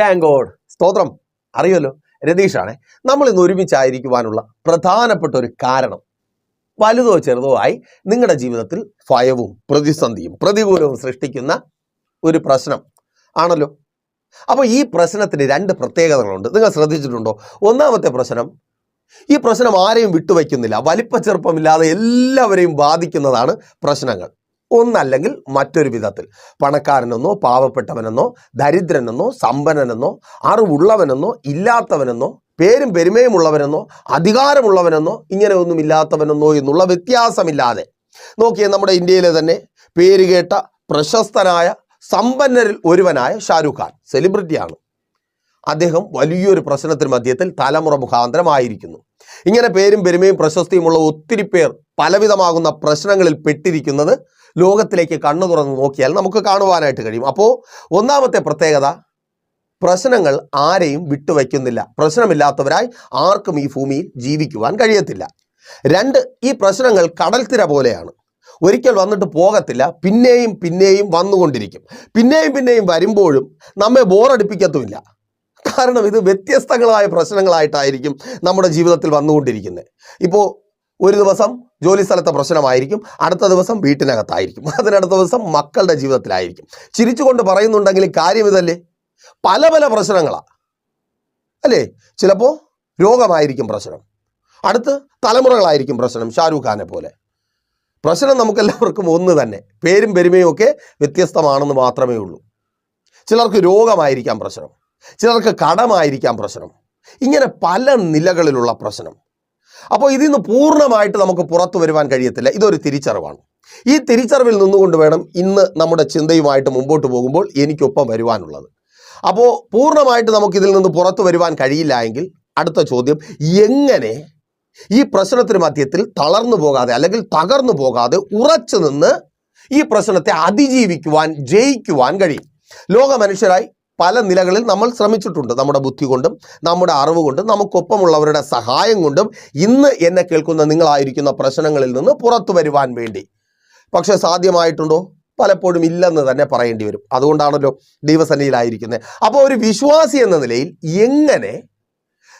Thank God സ്തോത്രം. അറിയുമല്ലോ? രതീഷാണേ നമ്മൾ ഇന്ന് ഒരുമിച്ചായിരിക്കുവാനുള്ള പ്രധാനപ്പെട്ട ഒരു കാരണം. വലുതോ ചെറുതോ ആയി നിങ്ങളുടെ ജീവിതത്തിൽ ഭയവും പ്രതിസന്ധിയും പ്രതികൂലവും സൃഷ്ടിക്കുന്ന ഒരു പ്രശ്നം. ആണല്ലോ? അപ്പോൾ ഈ പ്രശ്നത്തിന് രണ്ട് പ്രത്യേകതകളുണ്ട്. നിങ്ങൾ ശ്രദ്ധിച്ചിട്ടുണ്ടോ? ഒന്നാമത്തെ പ്രശ്നം ഈ പ്രശ്നം ആരെയും വിട്ടുവയ്ക്കുന്നില്ല. വലിപ്പ ചെറുപ്പമില്ലാതെ എല്ലാവരെയും ബാധിക്കുന്നതാണ് പ്രശ്നങ്ങൾ. ഒന്നല്ലെങ്കിൽ മറ്റൊരു വിധത്തിൽ. പണക്കാരനെന്നോ പാവപ്പെട്ടവനെന്നോ ദരിദ്രനെന്നോ സമ്പന്നനെന്നോ അറിവുള്ളവനെന്നോ ഇല്ലാത്തവനെന്നോ പേരും പെരുമയും ഉള്ളവനെന്നോ അധികാരമുള്ളവനെന്നോ ഇങ്ങനെ ഒന്നും ഇല്ലാത്തവനെന്നോ എന്നുള്ള വ്യത്യാസമില്ലാതെ. നോക്കിയേ നമ്മുടെ ഇന്ത്യയിലെ തന്നെ പേരുകേട്ട പ്രശസ്തനായ സമ്പന്നരിൽ ഒരുവനായ ഷാരൂഖ് ഖാൻ സെലിബ്രിറ്റിയാണ് അദ്ദേഹം വലിയൊരു പ്രശ്നത്തിന് മധ്യത്തിൽ തലമുറ മുഖാന്തരമായിരിക്കുന്നു. ഇങ്ങനെ പേരും പെരുമയും പ്രശസ്തിയുമുള്ള ഒത്തിരി പേർ പലവിധമാകുന്ന പ്രശ്നങ്ങളിൽ പെട്ടിരിക്കുന്നത് ലോകത്തിലേക്ക് കണ്ണു തുറന്ന് നോക്കിയാൽ നമുക്ക് കാണുവാനായിട്ട് കഴിയും. അപ്പോൾ ഒന്നാമത്തെ പ്രത്യേകത പ്രശ്നങ്ങൾ ആരെയും വിട്ടുവയ്ക്കുന്നില്ല. പ്രശ്നമില്ലാത്തവരായി ആർക്കും ഈ ഭൂമിയിൽ ജീവിക്കുവാൻ കഴിയത്തില്ല. രണ്ട് ഈ പ്രശ്നങ്ങൾ കടൽത്തിര പോലെയാണ്. ഒരിക്കൽ വന്നിട്ട് പോകത്തില്ല പിന്നെയും പിന്നെയും വന്നുകൊണ്ടിരിക്കും. പിന്നെയും പിന്നെയും വരുമ്പോഴും നമ്മെ ബോറടിപ്പിക്കത്തുമില്ല. കാരണം ഇത് വ്യത്യസ്തങ്ങളായ പ്രശ്നങ്ങളായിട്ടായിരിക്കും നമ്മുടെ ജീവിതത്തിൽ വന്നുകൊണ്ടിരിക്കുന്നത്. ഇപ്പോൾ ഒരു ദിവസം ജോലി സ്ഥലത്തെ പ്രശ്നമായിരിക്കും അടുത്ത ദിവസം വീട്ടിനകത്തായിരിക്കും. അതിനടുത്ത ദിവസം മക്കളുടെ ജീവിതത്തിലായിരിക്കും. ചിരിച്ചുകൊണ്ട് പറയുന്നുണ്ടെങ്കിൽ കാര്യം ഇതല്ലേ? പല പല പ്രശ്നങ്ങളാണ് അല്ലേ? ചിലപ്പോൾ രോഗമായിരിക്കും പ്രശ്നം. അടുത്ത് തലമുറകളായിരിക്കും പ്രശ്നം ഷാരൂഖ് ഖാനെ പോലെ. പ്രശ്നം നമുക്കെല്ലാവർക്കും ഒന്ന് തന്നെ. പേരും പെരുമയും ഒക്കെ വ്യത്യസ്തമാണെന്ന് മാത്രമേ ഉള്ളൂ. ചിലർക്ക് രോഗമായിരിക്കാം പ്രശ്നം. ചിലർക്ക് കടമായിരിക്കാം പ്രശ്നം. ഇങ്ങനെ പല നിലകളിലുള്ള പ്രശ്നം. അപ്പോൾ ഇതിൽ നിന്ന് പൂർണമായിട്ട് നമുക്ക് പുറത്തു വരുവാൻ കഴിയത്തില്ല. ഇതൊരു തിരിച്ചറിവാണ്. ഈ തിരിച്ചറിവിൽ നിന്നുകൊണ്ട് വേണം ഇന്ന് നമ്മുടെ ചിന്തയുമായിട്ട് മുമ്പോട്ട് പോകുമ്പോൾ എനിക്കൊപ്പം വരുവാനുള്ളത്. അപ്പോൾ പൂർണമായിട്ട് നമുക്കിതിൽ നിന്ന് പുറത്തു വരുവാൻ കഴിയില്ല എങ്കിൽ അടുത്ത ചോദ്യം എങ്ങനെ ഈ പ്രശ്നത്തിന് മധ്യത്തിൽ തളർന്നു പോകാതെ അല്ലെങ്കിൽ തകർന്നു പോകാതെ ഉറച്ചു നിന്ന് ഈ പ്രശ്നത്തെ അതിജീവിക്കുവാൻ ജയിക്കുവാൻ കഴിയും? ലോക മനുഷ്യരായി പല നിലകളിൽ നമ്മൾ ശ്രമിച്ചിട്ടുണ്ട്. നമ്മുടെ ബുദ്ധി കൊണ്ടും നമ്മുടെ അറിവ് കൊണ്ടും നമുക്കൊപ്പമുള്ളവരുടെ സഹായം കൊണ്ടും ഇന്ന് എന്നെ കേൾക്കുന്ന നിങ്ങളായിരിക്കുന്ന പ്രശ്നങ്ങളിൽ നിന്ന് പുറത്തു വരുവാൻ വേണ്ടി. പക്ഷെ സാധ്യമായിട്ടുണ്ടോ? പലപ്പോഴും ഇല്ലെന്ന് തന്നെ പറയേണ്ടി വരും. അതുകൊണ്ടാണല്ലോ ദൈവസന്നിധിയിലായിരിക്കുന്നത് അപ്പോൾ ഒരു വിശ്വാസി എന്ന നിലയിൽ എങ്ങനെ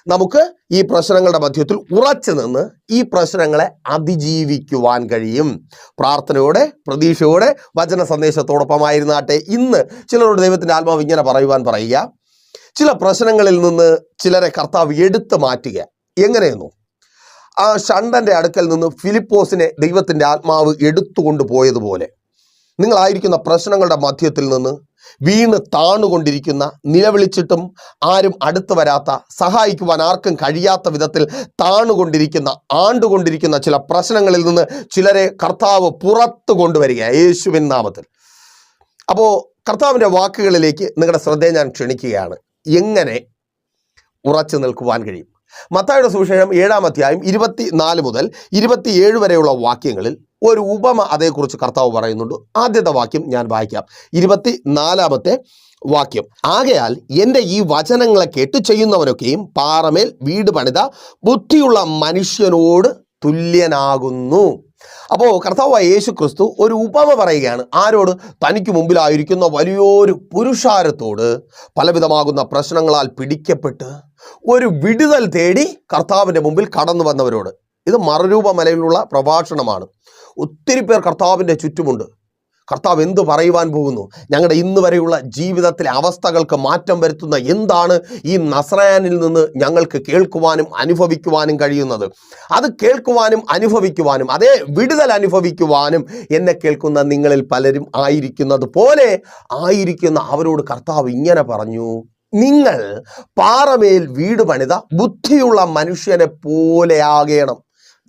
നമുക്ക് ഈ പ്രശ്നങ്ങളുടെ മധ്യത്തിൽ ഉറച്ചു നിന്ന് ഈ പ്രശ്നങ്ങളെ അതിജീവിക്കുവാൻ കഴിയും. പ്രാർത്ഥനയോടെ പ്രതീക്ഷയോടെ വചന സന്ദേശത്തോടൊപ്പമായിരുന്നാട്ടെ. ഇന്ന് ചിലരോട് ദൈവത്തിന്റെ ആത്മാവ് ഇങ്ങനെ പറയുവാൻ പറയുക. ചില പ്രശ്നങ്ങളിൽ നിന്ന് ചിലരെ കർത്താവ് എടുത്തു മാറ്റുക. എങ്ങനെയെന്നു. ആ ഷണ്ടന്റെ അടുക്കൽ നിന്ന് ഫിലിപ്പോസിനെ ദൈവത്തിന്റെ ആത്മാവ് എടുത്തുകൊണ്ട് പോയതുപോലെ നിങ്ങളായിരിക്കുന്ന പ്രശ്നങ്ങളുടെ മധ്യത്തിൽ നിന്ന് വീണ് താണുകൊണ്ടിരിക്കുന്ന നിലവിളിച്ചിട്ടും ആരും അടുത്തു വരാത്ത സഹായിക്കുവാൻ ആർക്കും കഴിയാത്ത വിധത്തിൽ താണുകൊണ്ടിരിക്കുന്ന ആണ്ടുകൊണ്ടിരിക്കുന്ന ചില പ്രശ്നങ്ങളിൽ നിന്ന് ചിലരെ കർത്താവ് പുറത്തു കൊണ്ടുവരിക. യേശുവിൻ നാമത്തിൽ. അപ്പോൾ കർത്താവിന്റെ വാക്കുകളിലേക്ക് നിങ്ങളുടെ ശ്രദ്ധയെ ഞാൻ ക്ഷണിക്കുകയാണ്. എങ്ങനെ ഉറച്ചു നിൽക്കുവാൻ കഴിയും? മത്തായുടെ സുവിശേഷം ഏഴാം അധ്യായം ഇരുപത്തി നാല് മുതൽ ഇരുപത്തിയേഴ് വരെയുള്ള വാക്യങ്ങളിൽ ഒരു ഉപമ അതേക്കുറിച്ച് കർത്താവ് പറയുന്നുണ്ട്. ആദ്യത്തെ വാക്യം ഞാൻ വായിക്കാം. ഇരുപത്തി നാലാമത്തെ വാക്യം. ആകയാൽ എന്റെ ഈ വചനങ്ങളെ കേട്ട് ചെയ്യുന്നവരൊക്കെയും പാറമേൽ വീട് പണിത ബുദ്ധിയുള്ള മനുഷ്യനോട് തുല്യനാകുന്നു. അപ്പോൾ കർത്താവായ യേശു ക്രിസ്തു ഒരു ഉപമ പറയുകയാണ്. ആരോട്? തനിക്ക് മുമ്പിലായിരിക്കുന്ന വലിയൊരു പുരുഷാരത്തോട് പലവിധമാകുന്ന പ്രശ്നങ്ങളാൽ പിടിക്കപ്പെട്ട് ഒരു വിടുതൽ തേടി കർത്താവിന്റെ മുമ്പിൽ കടന്നു വന്നവരോട്. ഇത് മറുരൂപമലയിലുള്ള പ്രഭാഷണമാണ്. ഒത്തിരി പേർ കർത്താവിന്റെ ചുറ്റുമുണ്ട്. കർത്താവ് എന്ത് പറയുവാൻ പോകുന്നു? ഞങ്ങളുടെ ഇന്ന് വരെയുള്ള ജീവിതത്തിലെ അവസ്ഥകൾക്ക് മാറ്റം വരുത്തുന്ന എന്താണ് ഈ നസ്രയാനിൽ നിന്ന് ഞങ്ങൾക്ക് കേൾക്കുവാനും അനുഭവിക്കുവാനും കഴിയുന്നത്? അത് കേൾക്കുവാനും അനുഭവിക്കുവാനും അതേ വിടുതൽ അനുഭവിക്കുവാനും എന്നെ കേൾക്കുന്ന നിങ്ങളിൽ പലരും ആയിരിക്കുന്നത് പോലെ ആയിരിക്കുന്ന അവരോട് കർത്താവ് ഇങ്ങനെ പറഞ്ഞു നിങ്ങൾ പാറമേൽ വീട് പണിത ബുദ്ധിയുള്ള മനുഷ്യനെ പോലെ ആകണം.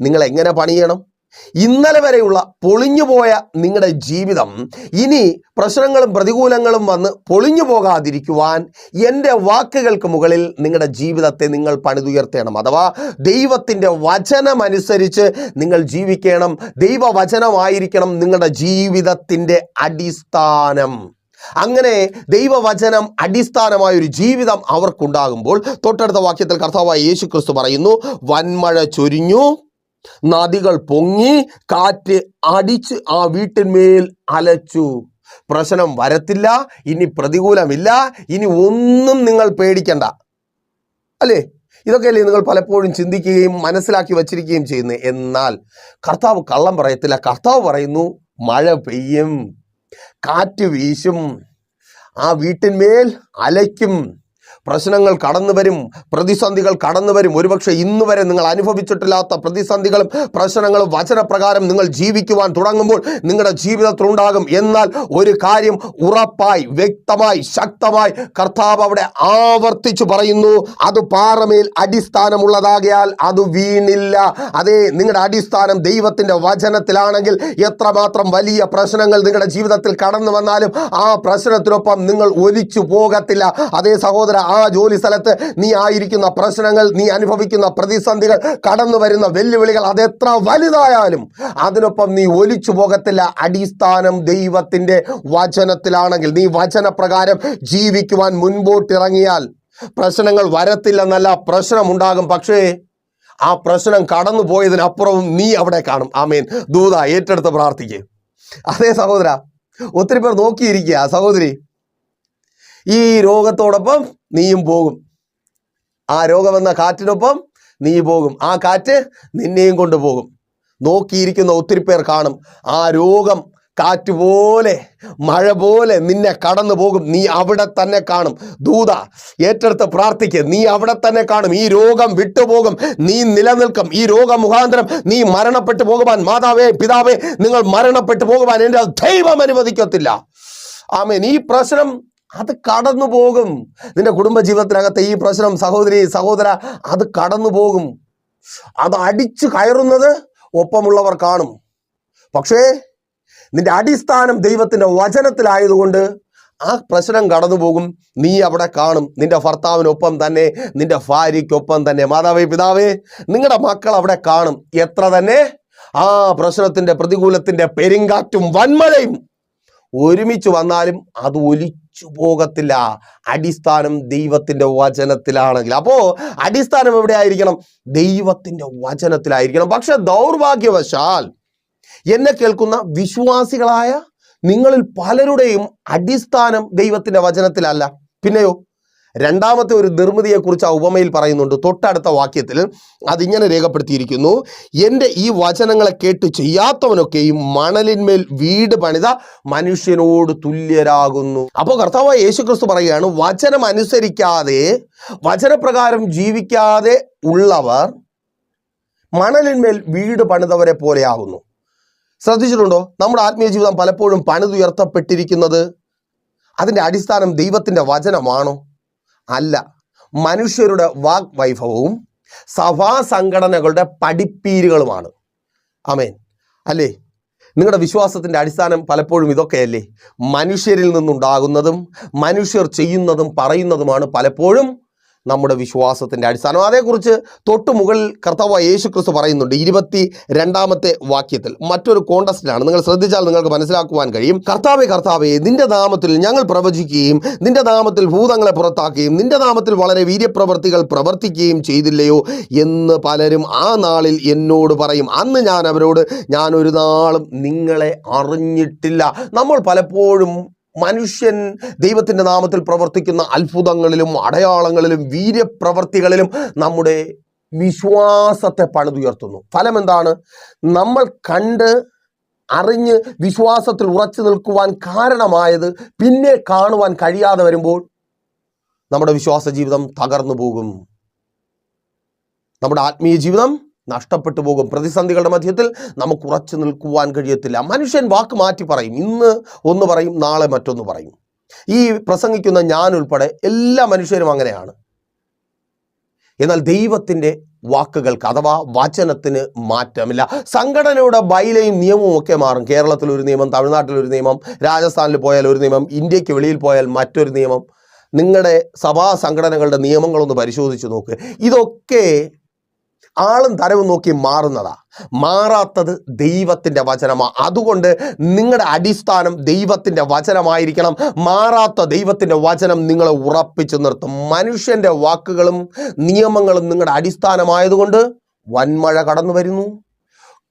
നിങ്ങൾ എങ്ങനെ പണിയണം? ഇന്നലെ വരെയുള്ള പൊളിഞ്ഞുപോയ നിങ്ങളുടെ ജീവിതം ഇനി പ്രശ്നങ്ങളും പ്രതികൂലങ്ങളും വന്ന് പൊളിഞ്ഞു പോകാതിരിക്കുവാൻ എന്റെ വാക്കുകൾക്ക് മുകളിൽ നിങ്ങളുടെ ജീവിതത്തെ നിങ്ങൾ പണിതുയർത്തണം. അഥവാ ദൈവത്തിന്റെ വചനമനുസരിച്ച് നിങ്ങൾ ജീവിക്കണം. ദൈവവചനമായിരിക്കണം നിങ്ങളുടെ ജീവിതത്തിന്റെ അടിസ്ഥാനം. അങ്ങനെ ദൈവവചനം അടിസ്ഥാനമായ ഒരു ജീവിതം അവർക്കുണ്ടാകുമ്പോൾ തൊട്ടടുത്ത വാക്യത്തിൽ കർത്താവായ യേശു ക്രിസ്തു പറയുന്നു വൻമഴ ചൊരിഞ്ഞു നദികൾ പൊങ്ങി കാറ്റ് അടിച്ച് ആ വീട്ടിന്മേൽ അലച്ചു. പ്രശ്നം വരത്തില്ല ഇനി പ്രതികൂലമില്ല ഇനി ഒന്നും നിങ്ങൾ പേടിക്കണ്ട. അല്ലേ? ഇതൊക്കെയല്ലേ നിങ്ങൾ പലപ്പോഴും ചിന്തിക്കുകയും മനസ്സിലാക്കി വച്ചിരിക്കുകയും ചെയ്യുന്നത്. എന്നാൽ കർത്താവ് കള്ളം പറയത്തില്ല. കർത്താവ് പറയുന്നു മഴ പെയ്യും കാറ്റ് വീശും ആ വീട്ടിന്മേൽ അലയ്ക്കും. പ്രശ്നങ്ങൾ കടന്നു വരും പ്രതിസന്ധികൾ കടന്നു വരും. ഒരുപക്ഷെ ഇന്ന് വരെ നിങ്ങൾ അനുഭവിച്ചിട്ടില്ലാത്ത പ്രതിസന്ധികളും പ്രശ്നങ്ങളും വചനപ്രകാരം നിങ്ങൾ ജീവിക്കുവാൻ തുടങ്ങുമ്പോൾ നിങ്ങളുടെ ജീവിതത്തിലുണ്ടാകും എന്നാൽ ഒരു കാര്യം ഉറപ്പായി വ്യക്തമായി ശക്തമായി കർത്താവ് അവിടെ ആവർത്തിച്ചു പറയുന്നു. അത് പാറമേൽ അടിസ്ഥാനമുള്ളതാകയാൽ അത് വീണില്ല. അതേ നിങ്ങളുടെ അടിസ്ഥാനം ദൈവത്തിന്റെ വചനത്തിലാണെങ്കിൽ എത്രമാത്രം വലിയ പ്രശ്നങ്ങൾ നിങ്ങളുടെ ജീവിതത്തിൽ കടന്നു വന്നാലും ആ പ്രശ്നത്തിനൊപ്പം നിങ്ങൾ ഒലിച്ചു പോകത്തില്ല. അതേ സഹോദര ആ ജോലി സ്ഥലത്ത് നീ ആയിരിക്കുന്ന പ്രശ്നങ്ങൾ നീ അനുഭവിക്കുന്ന പ്രതിസന്ധികൾ കടന്നു വരുന്ന വെല്ലുവിളികൾ അതെത്ര വലുതായാലും അതിനൊപ്പം നീ ഒലിച്ചു പോകത്തില്ല. അടിസ്ഥാനം ദൈവത്തിന്റെ വചനത്തിലാണെങ്കിൽ നീ വചനപ്രകാരം ജീവിക്കുവാൻ മുൻപോട്ടിറങ്ങിയാൽ പ്രശ്നങ്ങൾ വരത്തില്ലെന്നല്ല പ്രശ്നമുണ്ടാകും. പക്ഷേ ആ പ്രശ്നം കടന്നു പോയതിനപ്പുറവും നീ അവിടെ കാണും. ആമേൻ. ദൂത ഏറ്റെടുത്ത് പ്രാർത്ഥിക്കുക അതേ സഹോദര ഒത്തിരി പേർ നോക്കിയിരിക്കുക. സഹോദരി ഈ രോഗത്തോടൊപ്പം നീയും പോകും. ആ രോഗമെന്ന കാറ്റിനൊപ്പം നീ പോകും. ആ കാറ്റ് നിന്നെയും കൊണ്ടുപോകും നോക്കിയിരിക്കുന്ന ഒത്തിരി പേർ കാണും. ആ രോഗം കാറ്റ് പോലെ മഴ പോലെ നിന്നെ കടന്നു പോകും. നീ അവിടെ തന്നെ കാണും. ദൂത ഏറ്റെടുത്ത് പ്രാർത്ഥിക്കുക നീ അവിടെ തന്നെ കാണും. ഈ രോഗം വിട്ടുപോകും. നീ നിലനിൽക്കും. ഈ രോഗം മുഖാന്തരം നീ മരണപ്പെട്ടു പോകുവാൻ. മാതാവേ പിതാവേ നിങ്ങൾ മരണപ്പെട്ടു പോകുവാൻ എന്റെ ദൈവം അനുവദിക്കത്തില്ല. ആമേൻ. ഈ പ്രശ്നം അത് കടന്നു പോകും. നിന്റെ കുടുംബ ജീവിതത്തിനകത്തെ ഈ പ്രശ്നം സഹോദരി സഹോദര അത് കടന്നു പോകും. അത് അടിച്ചു കയറുന്നത് ഒപ്പമുള്ളവർ കാണും. പക്ഷേ നിന്റെ അടിസ്ഥാനം ദൈവത്തിന്റെ വചനത്തിലായതുകൊണ്ട് ആ പ്രശ്നം കടന്നു പോകും. നീ അവിടെ കാണും. നിന്റെ ഭർത്താവിനൊപ്പം തന്നെ നിന്റെ ഭാര്യയ്ക്കൊപ്പം തന്നെ. മാതാവേ പിതാവേ നിങ്ങളുടെ മക്കൾ അവിടെ കാണും. എത്ര തന്നെ? ആ പ്രശ്നത്തിന്റെ പ്രതികൂലത്തിന്റെ പെരുങ്കാറ്റും വന്മഴയും ഒരുമിച്ച് വന്നാലും അത് ഒലിച്ചു പോകത്തില്ല അടിസ്ഥാനം ദൈവത്തിന്റെ വചനത്തിലാണെങ്കിൽ. അപ്പോൾ അടിസ്ഥാനം എവിടെ ആയിരിക്കണം ദൈവത്തിന്റെ വചനത്തിലായിരിക്കണം. പക്ഷെ ദൗർഭാഗ്യവശാൽ എന്നെ കേൾക്കുന്ന വിശ്വാസികളായ നിങ്ങളിൽ പലരുടെയും അടിസ്ഥാനം ദൈവത്തിന്റെ വചനത്തിലല്ല. പിന്നെയോ? രണ്ടാമത്തെ ഒരു നിർമ്മിതിയെക്കുറിച്ച് ആ ഉപമയിൽ പറയുന്നുണ്ട്. തൊട്ടടുത്ത വാക്യത്തിൽ അതിങ്ങനെ രേഖപ്പെടുത്തിയിരിക്കുന്നു. എന്റെ ഈ വചനങ്ങളെ കേട്ട് ചെയ്യാത്തവനൊക്കെയും മണലിന്മേൽ വീട് പണിത മനുഷ്യനോട് തുല്യരാകുന്നു. അപ്പോൾ കർത്താവ് യേശുക്രിസ്തു പറയുകയാണ് വചനം അനുസരിക്കാതെ വചനപ്രകാരം ജീവിക്കാതെ ഉള്ളവർ മണലിന്മേൽ വീട് പണിതവരെ പോലെയാകുന്നു. ശ്രദ്ധിച്ചിട്ടുണ്ടോ? നമ്മുടെ ആത്മീയ ജീവിതം പലപ്പോഴും പണിതുയർത്തപ്പെട്ടിരിക്കുന്നത് അതിന്റെ അടിസ്ഥാനം ദൈവത്തിന്റെ വചനമാണോ? അല്ല. മനുഷ്യരുടെ വാഗ് വൈഭവവും സഭാ സംഘടനകളുടെ പഠിപ്പീരുകളുമാണ്. അമേൻ അല്ലേ? നിങ്ങളുടെ വിശ്വാസത്തിന്റെ അടിസ്ഥാനം പലപ്പോഴും ഇതൊക്കെയല്ലേ? മനുഷ്യരിൽ നിന്നുണ്ടാകുന്നതും മനുഷ്യർ ചെയ്യുന്നതും പറയുന്നതുമാണ് പലപ്പോഴും നമ്മുടെ വിശ്വാസത്തിന്റെ അടിസ്ഥാനം. അതേക്കുറിച്ച് തൊട്ടു മുകളിൽ കർത്താവ് യേശു ക്രിസ്തു പറയുന്നുണ്ട്. ഇരുപത്തി രണ്ടാമത്തെ വാക്യത്തിൽ മറ്റൊരു കോണ്ടസ്റ്റിലാണ് നിങ്ങൾ ശ്രദ്ധിച്ചാൽ നിങ്ങൾക്ക് മനസ്സിലാക്കുവാൻ കഴിയും. കർത്താവെ കർത്താവെ നിന്റെ നാമത്തിൽ ഞങ്ങൾ പ്രവചിക്കുകയും നിന്റെ നാമത്തിൽ ഭൂതങ്ങളെ പുറത്താക്കുകയും നിന്റെ നാമത്തിൽ വളരെ വീര്യപ്രവർത്തികൾ പ്രവർത്തിക്കുകയും ചെയ്തില്ലയോ എന്ന് പലരും ആ നാളിൽ എന്നോട് പറയും. അന്ന് ഞാൻ അവരോട് ഞാൻ ഒരു നാളും നിങ്ങളെ അറിഞ്ഞിട്ടില്ല. നമ്മൾ പലപ്പോഴും മനുഷ്യൻ ദൈവത്തിന്റെ നാമത്തിൽ പ്രവർത്തിക്കുന്ന അത്ഭുതങ്ങളിലും അടയാളങ്ങളിലും വീര്യപ്രവർത്തികളിലും നമ്മുടെ വിശ്വാസത്തെ പണിതുയർത്തുന്നു. ഫലം എന്താണ്? നമ്മൾ കണ്ട് അറിഞ്ഞ് വിശ്വാസത്തിൽ ഉറച്ചു നിൽക്കുവാൻ കാരണമായത് പിന്നെ കാണുവാൻ കഴിയാതെ വരുമ്പോൾ നമ്മുടെ വിശ്വാസ ജീവിതം തകർന്നു പോകും. നമ്മുടെ ആത്മീയ ജീവിതം നഷ്ടപ്പെട്ടു പോകും. പ്രതിസന്ധികളുടെ മധ്യത്തിൽ നമുക്ക് ഉറച്ചു നിൽക്കുവാൻ കഴിയത്തില്ല. മനുഷ്യൻ വാക്ക് മാറ്റി പറയും. ഇന്ന് ഒന്ന് പറയും നാളെ മറ്റൊന്ന് പറയും. ഈ പ്രസംഗിക്കുന്ന ഞാൻ ഉൾപ്പെടെ എല്ലാ മനുഷ്യരും അങ്ങനെയാണ്. എന്നാൽ ദൈവത്തിന്റെ വാക്കുകൾക്ക് അഥവാ വചനത്തിന് മാറ്റമില്ല. സംഘടനയുടെ ബൈലയും നിയമവും ഒക്കെ മാറും. കേരളത്തിൽ ഒരു നിയമം തമിഴ്നാട്ടിൽ ഒരു നിയമം രാജസ്ഥാനിൽ പോയാൽ ഒരു നിയമം ഇന്ത്യയ്ക്ക് വെളിയിൽ പോയാൽ മറ്റൊരു നിയമം. നിങ്ങളുടെ സഭാ സംഘടനകളുടെ നിയമങ്ങളൊന്ന് പരിശോധിച്ച് നോക്ക്. ഇതൊക്കെ ആളും തരവും നോക്കി മാറുന്നതാ. മാറാത്തത് ദൈവത്തിന്റെ വചനമാണ് അതുകൊണ്ട് നിങ്ങളുടെ അടിസ്ഥാനം ദൈവത്തിന്റെ വചനമായിരിക്കണം. മാറാത്ത ദൈവത്തിന്റെ വചനം നിങ്ങളെ ഉറപ്പിച്ചു നിർത്തും. മനുഷ്യന്റെ വാക്കുകളും നിയമങ്ങളും നിങ്ങളുടെ അടിസ്ഥാനമായതുകൊണ്ട് വൻമഴ കടന്നു വരുന്നു.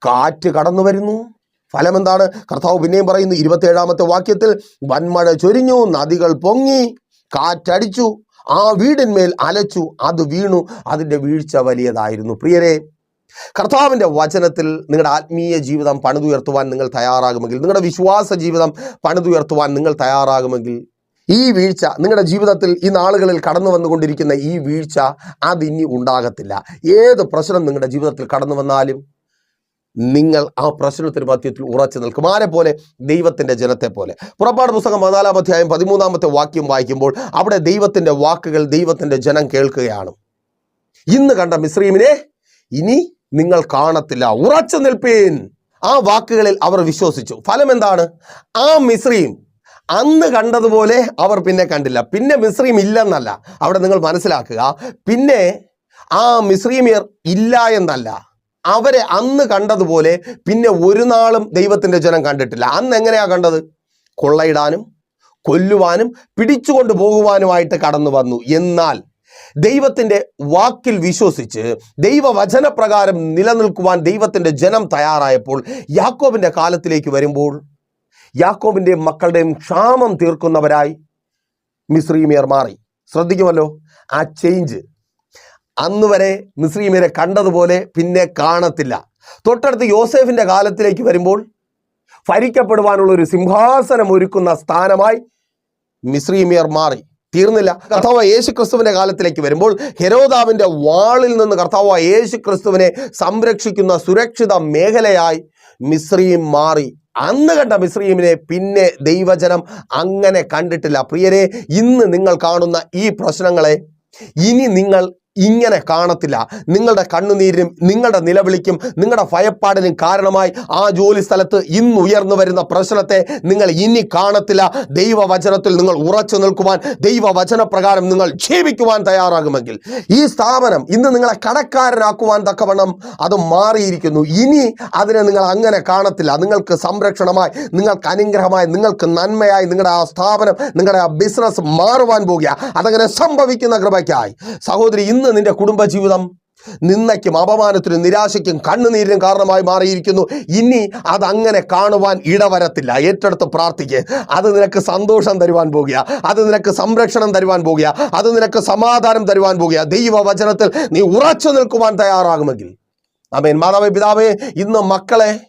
കാറ്റ് കടന്നു വരുന്നു. ഫലം എന്താണ് കർത്താവ് പിന്നെയും പറയുന്നു ഇരുപത്തേഴാമത്തെ വാക്യത്തിൽ വൻമഴ ചൊരിഞ്ഞു നദികൾ പൊങ്ങി കാറ്റടിച്ചു. ആ വീടിന്മേൽ അലച്ചു അത് വീണു. അതിന്റെ വീഴ്ച വലിയതായിരുന്നു. പ്രിയരെ കർത്താവിന്റെ വചനത്തിൽ നിങ്ങളുടെ ആത്മീയ ജീവിതം പണിതുയർത്തുവാൻ നിങ്ങൾ തയ്യാറാകുമെങ്കിൽ നിങ്ങളുടെ വിശ്വാസ ജീവിതം പണിതുയർത്തുവാൻ നിങ്ങൾ തയ്യാറാകുമെങ്കിൽ ഈ വീഴ്ച നിങ്ങളുടെ ജീവിതത്തിൽ ഈ നാളുകളിൽ കടന്നു വന്നുകൊണ്ടിരിക്കുന്ന ഈ വീഴ്ച അതിനി ഉണ്ടാകത്തില്ല. ഏത് പ്രശ്നം നിങ്ങളുടെ ജീവിതത്തിൽ കടന്നു വന്നാലും നിങ്ങൾ ആ പ്രശ്നത്തിന് മധ്യത്തിൽ ഉറച്ചു നിൽക്കും. ആരെ പോലെ? ദൈവത്തിന്റെ ജനത്തെ പോലെ. പുറപ്പാട് പുസ്തകം പതിനാലാം അധ്യായം പതിമൂന്നാമത്തെ വാക്യം വായിക്കുമ്പോൾ അവിടെ ദൈവത്തിന്റെ വാക്കുകൾ ദൈവത്തിന്റെ ജനം കേൾക്കുകയാണ്. ഇന്ന് കണ്ട മിശ്രീമിനെ ഇനി നിങ്ങൾ കാണത്തില്ല. ഉറച്ചു നിൽപ്പീൻ. ആ വാക്കുകളിൽ അവർ വിശ്വസിച്ചു. ഫലം എന്താണ്? ആ മിശ്രീം അന്ന് കണ്ടതുപോലെ അവർ പിന്നെ കണ്ടില്ല. പിന്നെ മിശ്രീം ഇല്ലെന്നല്ല. അവിടെ നിങ്ങൾ മനസ്സിലാക്കുക. പിന്നെ ആ മിശ്രീമിയർ ഇല്ല എന്നല്ല. അവരെ അന്ന് കണ്ടതുപോലെ പിന്നെ ഒരു നാളും ദൈവത്തിന്റെ ജനം കണ്ടിട്ടില്ല. അന്ന് എങ്ങനെയാ കണ്ടത്? കൊള്ളയിടാനും കൊല്ലുവാനും പിടിച്ചുകൊണ്ട് പോകുവാനുമായിട്ട് കടന്നു വന്നു. എന്നാൽ ദൈവത്തിന്റെ വാക്കിൽ വിശ്വസിച്ച് ദൈവവചനപ്രകാരം നിലനിൽക്കുവാൻ ദൈവത്തിന്റെ ജനം തയ്യാറായപ്പോൾ യാക്കോബിന്റെ കാലത്തിലേക്ക് വരുമ്പോൾ യാക്കോബിന്റെയും മക്കളുടെയും ക്ഷാമം തീർക്കുന്നവരായി മിശ്രീമിയർ മാറി. ശ്രദ്ധിക്കുമല്ലോ? ആ ചേഞ്ച് അന്ന് വരെ കണ്ടതുപോലെ പിന്നെ കാണത്തില്ല. തൊട്ടടുത്ത് യോസേഫിന്റെ കാലത്തിലേക്ക് വരുമ്പോൾ ഭരിക്കപ്പെടുവാനുള്ള ഒരു സിംഹാസനം ഒരുക്കുന്ന സ്ഥാനമായി മിശ്രീമിയർ മാറി. തീർന്നില്ല. കർത്താവ് യേശു ക്രിസ്തുവിന്റെ കാലത്തിലേക്ക് വരുമ്പോൾ ഹെരോദാവിന്റെ വാളിൽ നിന്ന് കർത്താവ് യേശു ക്രിസ്തുവിനെ സംരക്ഷിക്കുന്ന സുരക്ഷിത മേഖലയായി മിശ്രീം മാറി. അന്ന് കണ്ട മിശ്രീമിനെ പിന്നെ ദൈവജനം അങ്ങനെ കണ്ടിട്ടില്ല. പ്രിയരെ ഇന്ന് നിങ്ങൾ കാണുന്ന ഈ പ്രശ്നങ്ങളെ ഇനി നിങ്ങൾ ഇങ്ങനെ കാണത്തില്ല. നിങ്ങളുടെ കണ്ണുനീരിനും നിങ്ങളുടെ നിലവിളിക്കും നിങ്ങളുടെ ഭയപ്പാടിനും കാരണമായി ആ ജോലി സ്ഥലത്ത് ഇന്ന് ഉയർന്നു വരുന്ന പ്രശ്നത്തെ നിങ്ങൾ ഇനി കാണത്തില്ല. ദൈവവചനത്തിൽ നിങ്ങൾ ഉറച്ചു നിൽക്കുവാൻ ദൈവവചനപ്രകാരം നിങ്ങൾ ജീവിക്കുവാൻ തയ്യാറാകുമെങ്കിൽ ഈ സ്ഥാപനം ഇന്ന് നിങ്ങളെ കടക്കാരനാക്കുവാൻ തക്കവണ്ണം അത് മാറിയിരിക്കുന്നു. ഇനി അതിനെ നിങ്ങൾ അങ്ങനെ കാണത്തില്ല. നിങ്ങൾക്ക് സംരക്ഷണമായി നിങ്ങൾക്ക് അനുഗ്രഹമായി നിങ്ങൾക്ക് നന്മയായി നിങ്ങളുടെ ആ സ്ഥാപനം നിങ്ങളുടെ ആ ബിസിനസ് മാറുവാൻ പോകുക. അതങ്ങനെ സംഭവിക്കുന്ന കൃപയ്ക്കായി. സഹോദരി ഇന്ന് നിന്റെ കുടുംബജീവിതം നിന്നയ്ക്കും അപമാനത്തിനും നിരാശയ്ക്കും കണ്ണുനീരിനും കാരണമായി മാറിയിരിക്കുന്നു. ഇനി അതങ്ങനെ കാണുവാൻ ഇടവരത്തില്ല. ഏറ്റെടുത്ത് പ്രാർത്ഥിക്ക്. അത് നിനക്ക് സന്തോഷം തരുവാൻ പോകുക. അത് നിനക്ക് സംരക്ഷണം തരുവാൻ പോകുക. അത് നിനക്ക് സമാധാനം തരുവാൻ പോകുക. ദൈവവചനത്തിൽ നീ ഉറച്ചു നിൽക്കുവാൻ തയ്യാറാകുമെങ്കിൽ. അമേൻ മാതാവേ പിതാവേ ഇന്ന് മക്കളെ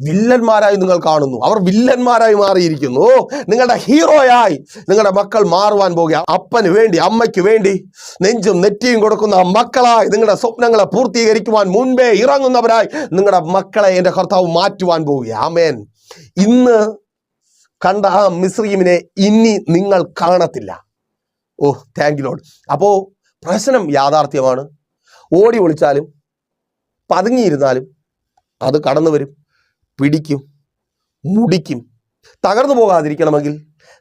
വില്ലന്മാരായി നിങ്ങൾ കാണുന്നു. അവർ വില്ലന്മാരായി മാറിയിരിക്കുന്നു. നിങ്ങളുടെ ഹീറോയായി നിങ്ങളുടെ മക്കൾ മാറുവാൻ പോകുക. അപ്പന് വേണ്ടി അമ്മയ്ക്ക് വേണ്ടി നെഞ്ചും നെറ്റിയും കൊടുക്കുന്ന മക്കളായി നിങ്ങളുടെ സ്വപ്നങ്ങളെ പൂർത്തീകരിക്കുവാൻ മുൻപേ ഇറങ്ങുന്നവരായി നിങ്ങളുടെ മക്കളെ എന്റെ കർത്താവ് മാറ്റുവാൻ പോവുക. ആമേൻ. ഇന്ന് കണ്ട ആ മിസ്രീമിനെ ഇനി നിങ്ങൾ കാണത്തില്ല. ഓ താങ്ക് ലോഡ് അപ്പോൾ പ്രശ്നം യാഥാർത്ഥ്യമാണ്. ഓടി ഒളിച്ചാലും പതുങ്ങിയിരുന്നാലും അത് കടന്നു വരും. പിടിക്കും മുടിക്കും. തകർന്നു പോകാതിരിക്കണമെങ്കിൽ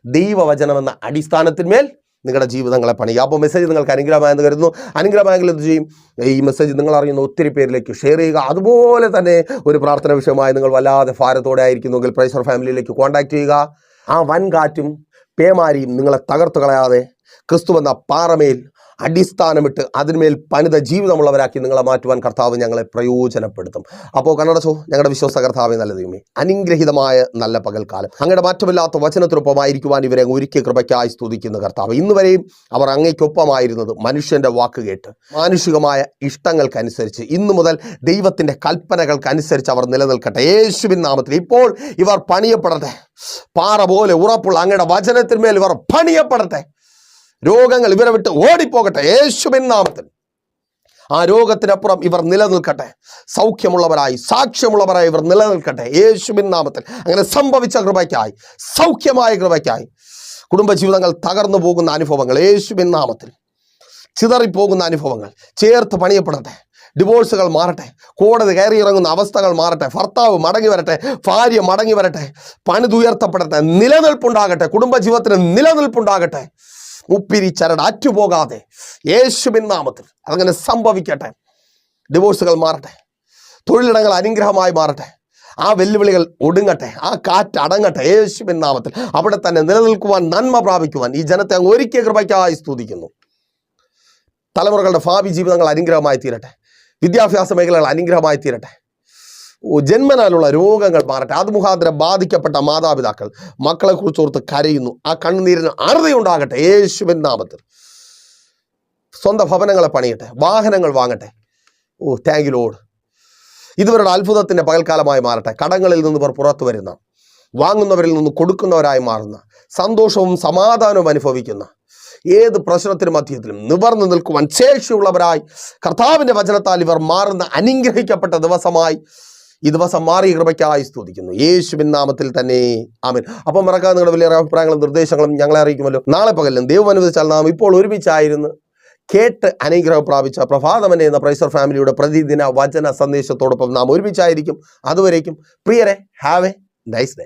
ദൈവവചനമെന്ന അടിസ്ഥാനത്തിന്മേൽ നിങ്ങളുടെ ജീവിതങ്ങളെ പണിയുക. അപ്പോൾ മെസ്സേജ് നിങ്ങൾക്ക് അനുഗ്രഹമായെന്ന് കരുതുന്നു. അനുഗ്രഹമായെങ്കിൽ എന്ത് ചെയ്യും? ഈ മെസ്സേജ് നിങ്ങൾ അറിയുന്ന ഒത്തിരി പേരിലേക്ക് ഷെയർ ചെയ്യുക. അതുപോലെ തന്നെ ഒരു പ്രാർത്ഥന വിഷയമായി നിങ്ങൾ വല്ലാതെ ഭാരത്തോടെ ആയിരിക്കുന്നുവെങ്കിൽ പ്രൈസർ ഫാമിലിയിലേക്ക് കോൺടാക്ട് ചെയ്യുക. ആ വൻകാറ്റും പേമാരിയും നിങ്ങളെ തകർത്ത് കളയാതെ ക്രിസ്തു എന്ന പാറമേൽ അടിസ്ഥാനമിട്ട് അതിന്മേൽ പണിത ജീവിതമുള്ളവരാക്കി നിങ്ങളെ മാറ്റുവാൻ കർത്താവ് ഞങ്ങളെ പ്രയോജനപ്പെടുത്തും. അപ്പോൾ കണ്ണടച്ചോ ഞങ്ങളുടെ വിശ്വാസ കർത്താവെ നല്ല ദൈവമേ. അനുഗ്രഹിതമായ നല്ല പകൽക്കാലം. അങ്ങയുടെ മാറ്റമില്ലാത്ത വചനത്തിനൊപ്പമായിരിക്കുവാൻ ഇവരെ ഒരുക്കിയ കൃപയ്ക്കായി സ്തുതിക്കുന്ന കർത്താവ്. ഇന്ന് വരെയും അവർ അങ്ങയ്ക്കൊപ്പമായിരുന്നത് മനുഷ്യന്റെ വാക്ക് കേട്ട് മാനുഷികമായ ഇഷ്ടങ്ങൾക്കനുസരിച്ച്. ഇന്നു മുതൽ ദൈവത്തിന്റെ കൽപ്പനകൾക്കനുസരിച്ച് അവർ നിലനിൽക്കട്ടെ. യേശുവിൻ നാമത്തിൽ ഇപ്പോൾ ഇവർ പണിയപ്പെടട്ടെ. പാറ പോലെ ഉറപ്പുള്ള അങ്ങയുടെ വചനത്തിന്മേൽ ഇവർ പണിയപ്പെടട്ടെ. രോഗങ്ങൾ ഇവരെ വിട്ട് ഓടിപ്പോകട്ടെ യേശുവിൻ നാമത്തിൽ. ആ രോഗത്തിനപ്പുറം ഇവർ നിലനിൽക്കട്ടെ. സൗഖ്യമുള്ളവരായി സാക്ഷ്യമുള്ളവരായി ഇവർ നിലനിൽക്കട്ടെ യേശുവിൻ നാമത്തിൽ. അങ്ങനെ സംഭവിച്ച കൃപയ്ക്കായി സൗഖ്യമായ കൃപയ്ക്കായി കുടുംബജീവിതങ്ങൾ തകർന്നു പോകുന്ന അനുഭവങ്ങൾ യേശുവിൻ നാമത്തിൽ. ചിതറിപ്പോകുന്ന അനുഭവങ്ങൾ ചേർത്ത് പണിയപ്പെടട്ടെ ഡിവോഴ്സുകൾ മാറട്ടെ കോടതി കയറിയിറങ്ങുന്ന അവസ്ഥകൾ മാറട്ടെ ഭർത്താവ് മടങ്ങി വരട്ടെ ഭാര്യ മടങ്ങി വരട്ടെ പണിതുയർത്തപ്പെടട്ടെ നിലനിൽപ്പുണ്ടാകട്ടെ കുടുംബജീവിതത്തിന് നിലനിൽപ്പുണ്ടാകട്ടെ. ഉപ്പിരി ചരട് അറ്റുപോകാതെ യേശുവിൻ നാമത്തിൽ അതങ്ങനെ സംഭവിക്കട്ടെ. ഡിവോഴ്സുകൾ മാറട്ടെ. തൊഴിലിടങ്ങൾ അനുഗ്രഹമായി മാറട്ടെ. ആ വെല്ലുവിളികൾ ഒടുങ്ങട്ടെ. ആ കാറ്റ് അടങ്ങട്ടെ യേശുവിൻ നാമത്തിൽ. അവിടെ തന്നെ നിലനിൽക്കുവാൻ നന്മ പ്രാപിക്കുവാൻ ഈ ജനത്തെ അങ്ങ് ഒരിക്കൽ കൃപയ്ക്കായി സ്തുതിക്കുന്നു. തലമുറകളുടെ ഭാവി ജീവിതങ്ങൾ അനുഗ്രഹമായി തീരട്ടെ. വിദ്യാഭ്യാസ മേഖലകൾ അനുഗ്രഹമായി തീരട്ടെ. ജന്മനാലുള്ള രോഗങ്ങൾ മാറട്ടെ. അത് മുഖാന്തരം ബാധിക്കപ്പെട്ട മാതാപിതാക്കൾ മക്കളെ കുറിച്ച് ഓർത്ത് കരയുന്നു. ആ കണ്ണുനീരിന് അറുതയുണ്ടാകട്ടെ. യേശുവിൻ നാമത്തിൽ. സ്വന്തം ഭവനങ്ങളെ പണിയട്ടെ. വാഹനങ്ങൾ വാങ്ങട്ടെ. ഓ താങ്ക് യു ലോഡ് ഇതുവരുടെ അത്ഭുതത്തിന്റെ പകൽക്കാലമായി മാറട്ടെ. കടങ്ങളിൽ നിന്ന് ഇവർ പുറത്തു വരുന്ന വാങ്ങുന്നവരിൽ നിന്ന് കൊടുക്കുന്നവരായി മാറുന്ന സന്തോഷവും സമാധാനവും അനുഭവിക്കുന്ന ഏത് പ്രശ്നത്തിനും മധ്യത്തിലും നിവർന്നു നിൽക്കുവാൻ ശേഷിയുള്ളവരായി കർത്താവിന്റെ വചനത്താൽ ഇവർ മാറുന്ന അനുഗ്രഹിക്കപ്പെട്ട ദിവസമായി ഈ ദിവസം മാറിയ കൃപയ്ക്കായി സ്തുതിക്കുന്നു. യേശുവിൻ നാമത്തിൽ തന്നെ ആമൻ. അപ്പം മറക്കാതെ നിങ്ങളുടെ വലിയ അഭിപ്രായങ്ങളും നിർദ്ദേശങ്ങളും ഞങ്ങളെ അറിയിക്കുമല്ലോ. നാളെ പകലും ദൈവം അനുവദിച്ചാൽ നാം ഇപ്പോൾ ഒരുമിച്ചായിരുന്നു കേട്ട് അനുഗ്രഹം പ്രാപിച്ച പ്രഭാതമനെ എന്ന പ്രൈസർ ഫാമിലിയുടെ പ്രതിദിന വചന സന്ദേശത്തോടൊപ്പം നാം ഒരുമിച്ചായിരിക്കും. അതുവരേക്കും പ്രിയരെ have a nice day